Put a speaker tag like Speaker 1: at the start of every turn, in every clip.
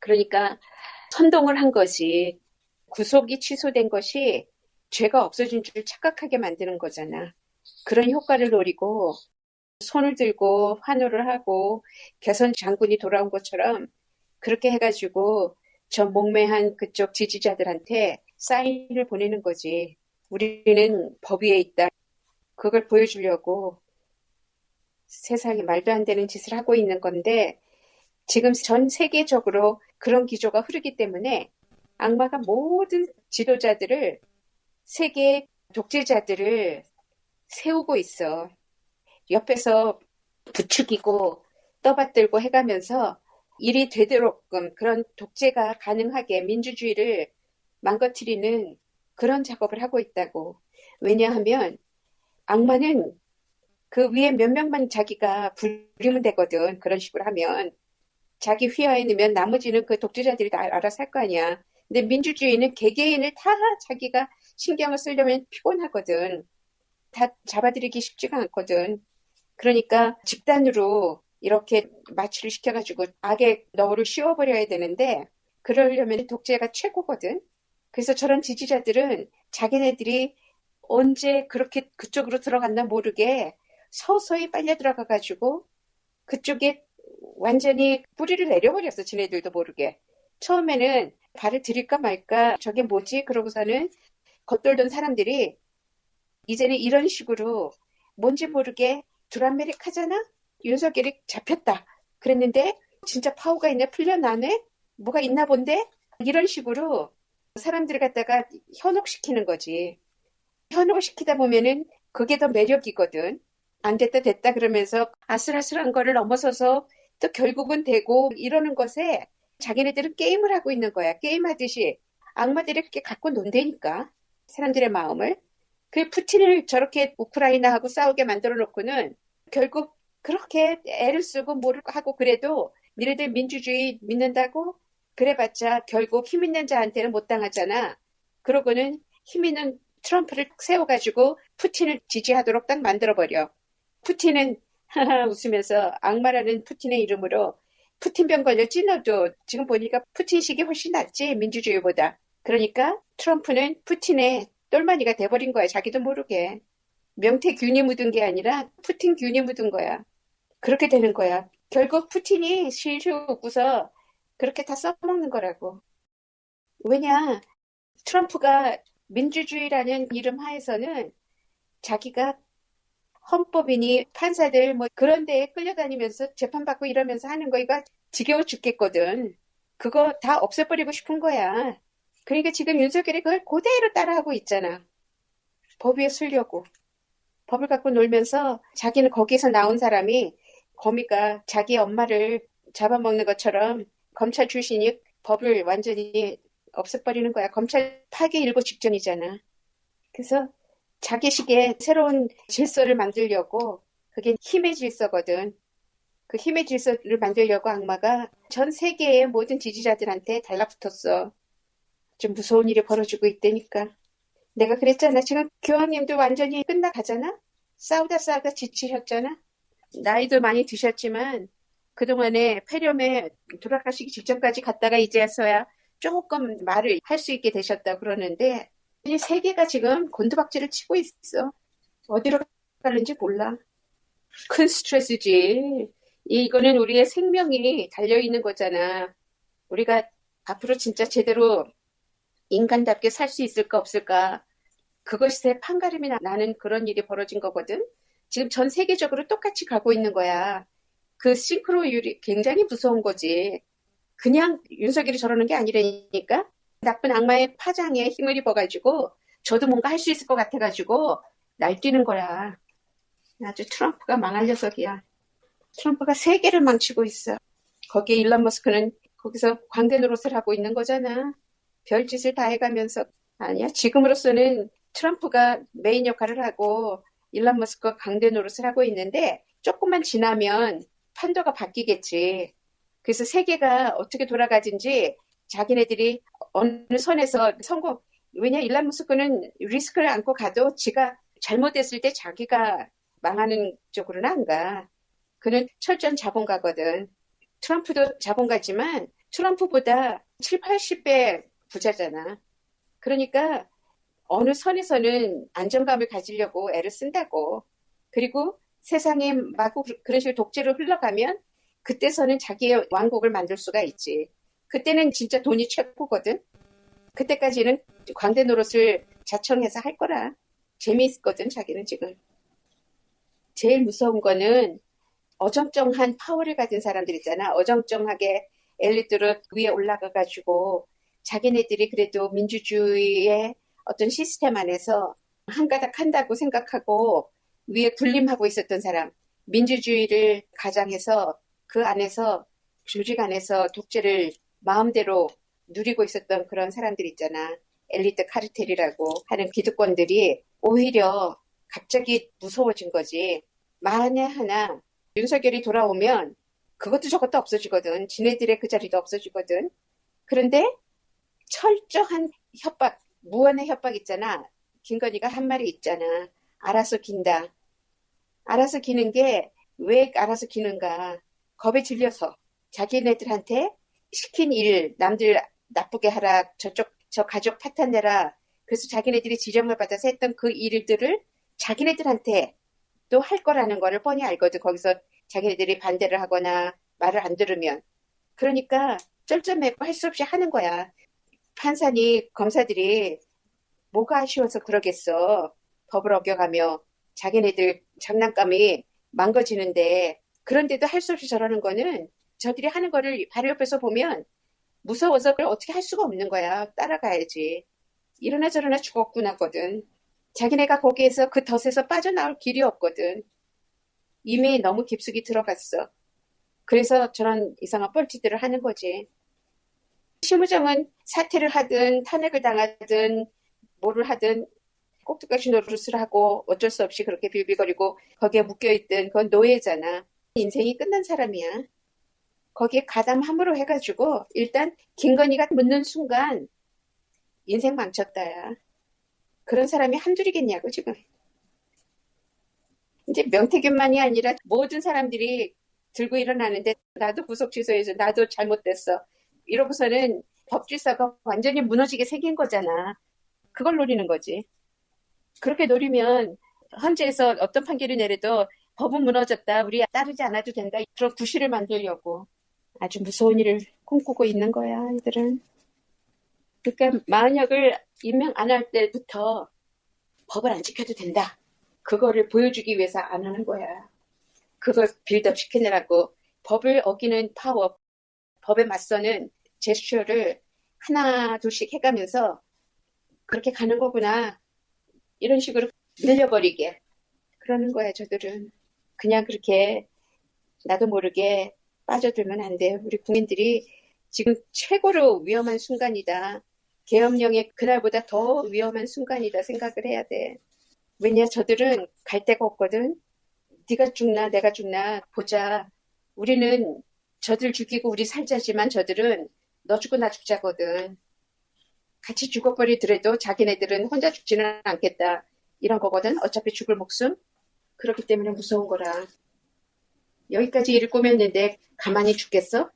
Speaker 1: 그러니까 선동을 한 것이 구속이 취소된 것이 죄가 없어진 줄 착각하게 만드는 거잖아. 그런 효과를 노리고 손을 들고 환호를 하고 개선 장군이 돌아온 것처럼 그렇게 해가지고 저 목매한 그쪽 지지자들한테 사인을 보내는 거지. 우리는 법 위에 있다. 그걸 보여주려고 세상에 말도 안 되는 짓을 하고 있는 건데 지금 전 세계적으로 그런 기조가 흐르기 때문에 악마가 모든 지도자들을 세계 독재자들을 세우고 있어. 옆에서 부추기고 떠받들고 해가면서 일이 되도록끔 그런 독재가 가능하게 민주주의를 망가뜨리는 그런 작업을 하고 있다고. 왜냐하면 악마는 그 위에 몇 명만 자기가 부리면 되거든. 그런 식으로 하면. 자기 휘하에 넣으면 나머지는 그 독재자들이 다 알아서 할 거 아니야. 근데 민주주의는 개개인을 다 자기가 신경을 쓰려면 피곤하거든. 다 잡아들이기 쉽지가 않거든. 그러니까 집단으로 이렇게 마취를 시켜가지고 악의 너울을 씌워버려야 되는데 그러려면 독재가 최고거든. 그래서 저런 지지자들은 자기네들이 언제 그렇게 그쪽으로 들어갔나 모르게 서서히 빨려 들어가가지고 그쪽에 완전히 뿌리를 내려버렸어. 지네들도 모르게. 처음에는 발을 들일까 말까 저게 뭐지? 그러고서는 겉돌던 사람들이 이제는 이런 식으로 뭔지 모르게 드라메릭 하잖아? 윤석열이 잡혔다. 그랬는데 진짜 파워가 있네? 풀려나네? 뭐가 있나 본데? 이런 식으로 사람들을 갖다가 현혹시키는 거지. 현혹을 시키다 보면은 그게 더 매력이거든. 안 됐다 됐다 그러면서 아슬아슬한 거를 넘어서서 또 결국은 되고 이러는 것에 자기네들은 게임을 하고 있는 거야. 게임하듯이 악마들이 그렇게 갖고 논다니까 사람들의 마음을. 그 푸틴을 저렇게 우크라이나하고 싸우게 만들어 놓고는 결국 그렇게 애를 쓰고 뭐를 하고 그래도 니네들 민주주의 믿는다고 그래봤자 결국 힘 있는 자한테는 못 당하잖아. 그러고는 힘 있는 트럼프를 세워가지고 푸틴을 지지하도록 딱 만들어버려. 푸틴은 웃으면서 악마라는 푸틴의 이름으로 푸틴병 걸려 찔러도 지금 보니까 푸틴식이 훨씬 낫지 민주주의보다. 그러니까 트럼프는 푸틴의 똘마니가 돼버린 거야. 자기도 모르게. 명태균이 묻은 게 아니라 푸틴균이 묻은 거야. 그렇게 되는 거야. 결국 푸틴이 실실 웃고서 그렇게 다 써먹는 거라고. 왜냐, 트럼프가 민주주의라는 이름 하에서는 자기가 헌법이니 판사들 뭐 그런 데에 끌려다니면서 재판받고 이러면서 하는 거 이거 지겨워 죽겠거든. 그거 다 없애버리고 싶은 거야. 그러니까 지금 윤석열이 그걸 그대로 따라하고 있잖아. 법 위에 쓰려고. 법을 갖고 놀면서 자기는 거기서 나온 사람이 거미가 자기 엄마를 잡아먹는 것처럼 검찰 출신이 법을 완전히 없애버리는 거야. 검찰 파괴 일보 직전이잖아. 그래서 자기식의 새로운 질서를 만들려고 그게 힘의 질서거든. 그 힘의 질서를 만들려고 악마가 전 세계의 모든 지지자들한테 달라붙었어. 좀 무서운 일이 벌어지고 있다니까. 내가 그랬잖아. 지금 교황님도 완전히 끝나가잖아? 싸우다 싸우다 지치셨잖아? 나이도 많이 드셨지만 그동안에 폐렴에 돌아가시기 직전까지 갔다가 이제서야 조금 말을 할 수 있게 되셨다 그러는데 이 세계가 지금 곤두박질을 치고 있어. 어디로 가는지 몰라. 큰 스트레스지. 이거는 우리의 생명이 달려있는 거잖아. 우리가 앞으로 진짜 제대로 인간답게 살 수 있을까 없을까. 그것에 판가름이 나는 그런 일이 벌어진 거거든. 지금 전 세계적으로 똑같이 가고 있는 거야. 그 싱크로율이 굉장히 무서운 거지. 그냥 윤석열이 저러는 게 아니라니까. 나쁜 악마의 파장에 힘을 입어가지고 저도 뭔가 할 수 있을 것 같아가지고 날뛰는 거야. 아주 트럼프가 망할 녀석이야. 트럼프가 세계를 망치고 있어. 거기에 일론 머스크는 거기서 광대 노릇을 하고 있는 거잖아. 별짓을 다 해가면서 아니야. 지금으로서는 트럼프가 메인 역할을 하고 일론 머스크가 광대 노릇을 하고 있는데 조금만 지나면 판도가 바뀌겠지. 그래서 세계가 어떻게 돌아가든지 자기네들이 어느 선에서 성공, 왜냐, 일란 무스크는 리스크를 안고 가도 지가 잘못했을 때 자기가 망하는 쪽으로는 안 가. 그는 철저한 자본가거든. 트럼프도 자본가지만 트럼프보다 7, 80배 부자잖아. 그러니까 어느 선에서는 안정감을 가지려고 애를 쓴다고. 그리고 세상에 마구 그런 식으로 독재로 흘러가면 그때서는 자기의 왕국을 만들 수가 있지. 그때는 진짜 돈이 최고거든. 그때까지는 광대 노릇을 자청해서 할 거라. 재미있거든, 자기는 지금. 제일 무서운 거는 어정쩡한 파워를 가진 사람들 있잖아. 어정쩡하게 엘리트로 위에 올라가가지고 자기네들이 그래도 민주주의의 어떤 시스템 안에서 한 가닥 한다고 생각하고 위에 군림하고 있었던 사람. 민주주의를 가장해서 그 안에서 조직 안에서 독재를 마음대로 누리고 있었던 그런 사람들 있잖아. 엘리트 카르텔이라고 하는 기득권들이 오히려 갑자기 무서워진 거지. 만에 하나 윤석열이 돌아오면 그것도 저것도 없어지거든. 지네들의 그 자리도 없어지거든. 그런데 철저한 협박, 무한의 협박 있잖아. 김건희가 한 말이 있잖아. 알아서 긴다. 알아서 기는 게 왜 알아서 기는가. 겁에 질려서 자기네들한테 시킨 일 남들 나쁘게 하라 저쪽 저 가족 탓한내라. 그래서 자기네들이 지령을 받아서 했던 그 일들을 자기네들한테 또 할 거라는 거를 뻔히 알거든. 거기서 자기네들이 반대를 하거나 말을 안 들으면. 그러니까 쩔쩔매고 할 수 없이 하는 거야. 판사니 검사들이 뭐가 아쉬워서 그러겠어. 법을 어겨가며 자기네들 장난감이 망가지는데 그런데도 할 수 없이 저러는 거는 저들이 하는 거를 바로 옆에서 보면 무서워서 그걸 어떻게 할 수가 없는 거야. 따라가야지. 이러나 저러나 죽었구나거든. 자기네가 거기에서 그 덫에서 빠져나올 길이 없거든. 이미 너무 깊숙이 들어갔어. 그래서 저런 이상한 뻘짓들을 하는 거지. 심우정은 사퇴를 하든 탄핵을 당하든 뭐를 하든 꼭두까지 노릇을 하고 어쩔 수 없이 그렇게 빌빌거리고 거기에 묶여있든 그건 노예잖아. 인생이 끝난 사람이야. 거기에 가담 함으로 해가지고 일단 김건희가 묻는 순간 인생 망쳤다야. 그런 사람이 한둘이겠냐고 지금. 이제 명태균만이 아니라 모든 사람들이 들고 일어나는데 나도 구속 취소해서 나도 잘못됐어. 이러고서는 법질서가 완전히 무너지게 생긴 거잖아. 그걸 노리는 거지. 그렇게 노리면 헌재에서 어떤 판결이 내려도 법은 무너졌다. 우리 따르지 않아도 된다. 그런 구실을 만들려고. 아주 무서운 일을 꿈꾸고 있는 거야, 이들은. 그러니까 만약을 임명 안 할 때부터 법을 안 지켜도 된다. 그거를 보여주기 위해서 안 하는 거야. 그걸 빌드업 시키느라고 법을 어기는 파워, 법에 맞서는 제스처를 하나 둘씩 해가면서 그렇게 가는 거구나. 이런 식으로 늘려버리게. 그러는 거야, 저들은. 그냥 그렇게 나도 모르게 빠져들면 안 돼요. 우리 국민들이 지금 최고로 위험한 순간이다. 계엄령의 그날보다 더 위험한 순간이다 생각을 해야 돼. 왜냐 저들은 갈 데가 없거든. 네가 죽나 내가 죽나 보자. 우리는 저들 죽이고 우리 살자지만 저들은 너 죽고 나 죽자거든. 같이 죽어버리더라도 자기네들은 혼자 죽지는 않겠다. 이런 거거든. 어차피 죽을 목숨. 그렇기 때문에 무서운 거라. 여기까지 일을 꾸몄는데 가만히 죽겠어?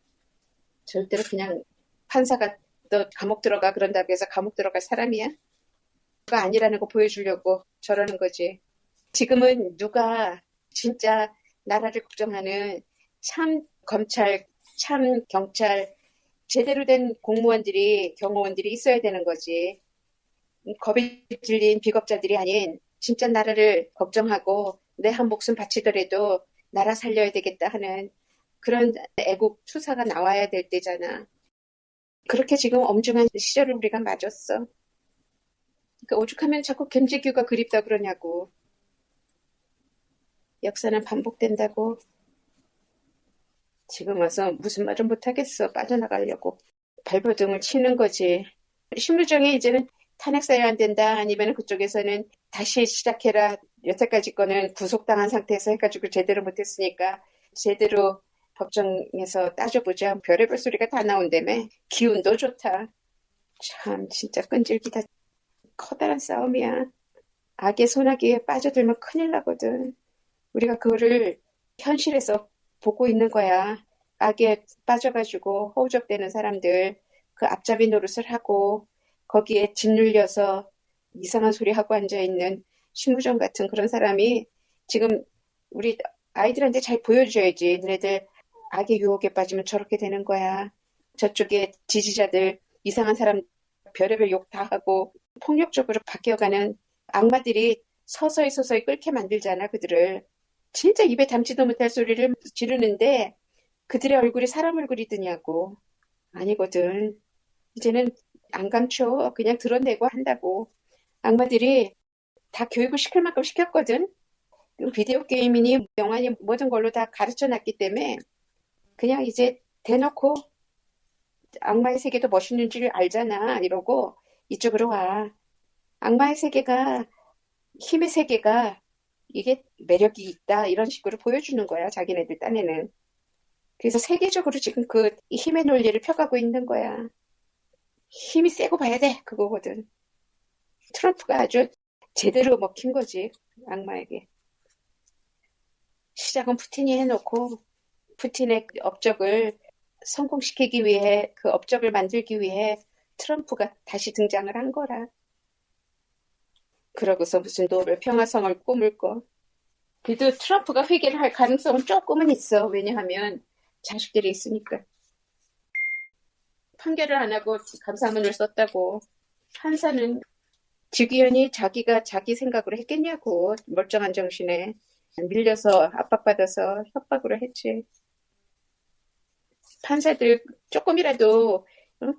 Speaker 1: 절대로 그냥 판사가 너 감옥 들어가 그런다고 해서 감옥 들어갈 사람이야? 그가 아니라는 거 보여주려고 저러는 거지. 지금은 누가 진짜 나라를 걱정하는 참 검찰, 참 경찰, 제대로 된 공무원들이, 경호원들이 있어야 되는 거지. 겁에 질린 비겁자들이 아닌 진짜 나라를 걱정하고 내 한 목숨 바치더라도 나라 살려야 되겠다 하는 그런 애국 투사가 나와야 될 때잖아. 그렇게 지금 엄중한 시절을 우리가 맞았어. 그러니까 오죽하면 자꾸 김재규가 그립다 그러냐고. 역사는 반복된다고. 지금 와서 무슨 말을 못하겠어. 빠져나가려고. 발버둥을 치는 거지. 심루정이 이제는 탄핵사유 안 된다. 아니면 그쪽에서는 다시 시작해라. 여태까지 거는 구속당한 상태에서 해가지고 제대로 못했으니까 제대로 법정에서 따져보자. 별의별 소리가 다 나온다며. 기운도 좋다. 참 진짜 끈질기다. 커다란 싸움이야. 악의 소나기에 빠져들면 큰일 나거든. 우리가 그거를 현실에서 보고 있는 거야. 악에 빠져가지고 허우적대는 사람들, 그 앞잡이 노릇을 하고 거기에 짓눌려서 이상한 소리 하고 앉아있는 신부정 같은 그런 사람이 지금 우리 아이들한테 잘 보여줘야지. 너네들 악의 유혹에 빠지면 저렇게 되는 거야. 저쪽에 지지자들 이상한 사람 별의별 욕 다 하고 폭력적으로 바뀌어가는 악마들이 서서히 서서히 끓게 만들잖아, 그들을. 진짜 입에 담지도 못할 소리를 지르는데 그들의 얼굴이 사람 얼굴이 드냐고. 아니거든. 이제는 안 감춰. 그냥 드러내고 한다고. 악마들이 다 교육을 시킬 만큼 시켰거든. 비디오 게임이니 영화니 모든 걸로 다 가르쳐 놨기 때문에 그냥 이제 대놓고 악마의 세계도 멋있는 줄 알잖아. 이러고 이쪽으로 와. 악마의 세계가 힘의 세계가 이게 매력이 있다. 이런 식으로 보여주는 거야. 자기네들 딴에는. 그래서 세계적으로 지금 그 힘의 논리를 펴가고 있는 거야. 힘이 세고 봐야 돼. 그거거든. 트럼프가 아주 제대로 먹힌 거지. 악마에게. 시작은 푸틴이 해놓고 푸틴의 업적을 성공시키기 위해 그 업적을 만들기 위해 트럼프가 다시 등장을 한 거라. 그러고서 무슨 노벨 평화성을 거. 그래도 트럼프가 회개를 할 가능성은 조금은 있어. 왜냐하면 자식들이 있으니까. 판결을 안 하고 감사문을 썼다고. 판사는 직위원이 자기가 자기 생각으로 했겠냐고. 멀쩡한 정신에. 밀려서 압박받아서 협박으로 했지. 판사들 조금이라도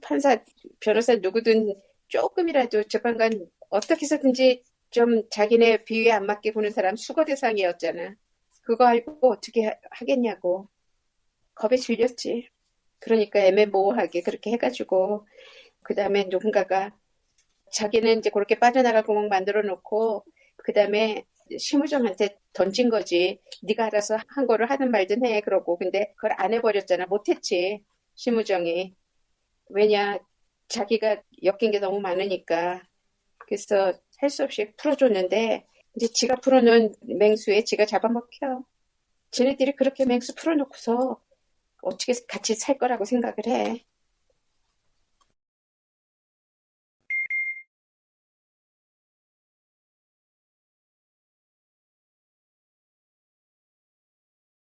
Speaker 1: 판사 변호사 누구든 조금이라도 재판관 어떻게 해서든지 좀 자기네 비위에 안 맞게 보는 사람 수거 대상이었잖아. 그거 알고 어떻게 하, 겠냐고 겁에 질렸지. 그러니까 애매모호하게 그렇게 해가지고 그 다음에 누군가가 자기는 이제 그렇게 빠져나갈 구멍 만들어 놓고 그 다음에 심우정한테 던진 거지. 네가 알아서 한 거를 하든 말든 해. 그러고 근데 그걸 안 해버렸잖아. 못했지. 심우정이. 왜냐 자기가 엮인 게 너무 많으니까. 그래서 할 수 없이 풀어줬는데 이제 지가 풀어놓은 맹수에 지가 잡아먹혀. 지네들이 그렇게 맹수 풀어놓고서 어떻게 같이 살 거라고 생각을 해.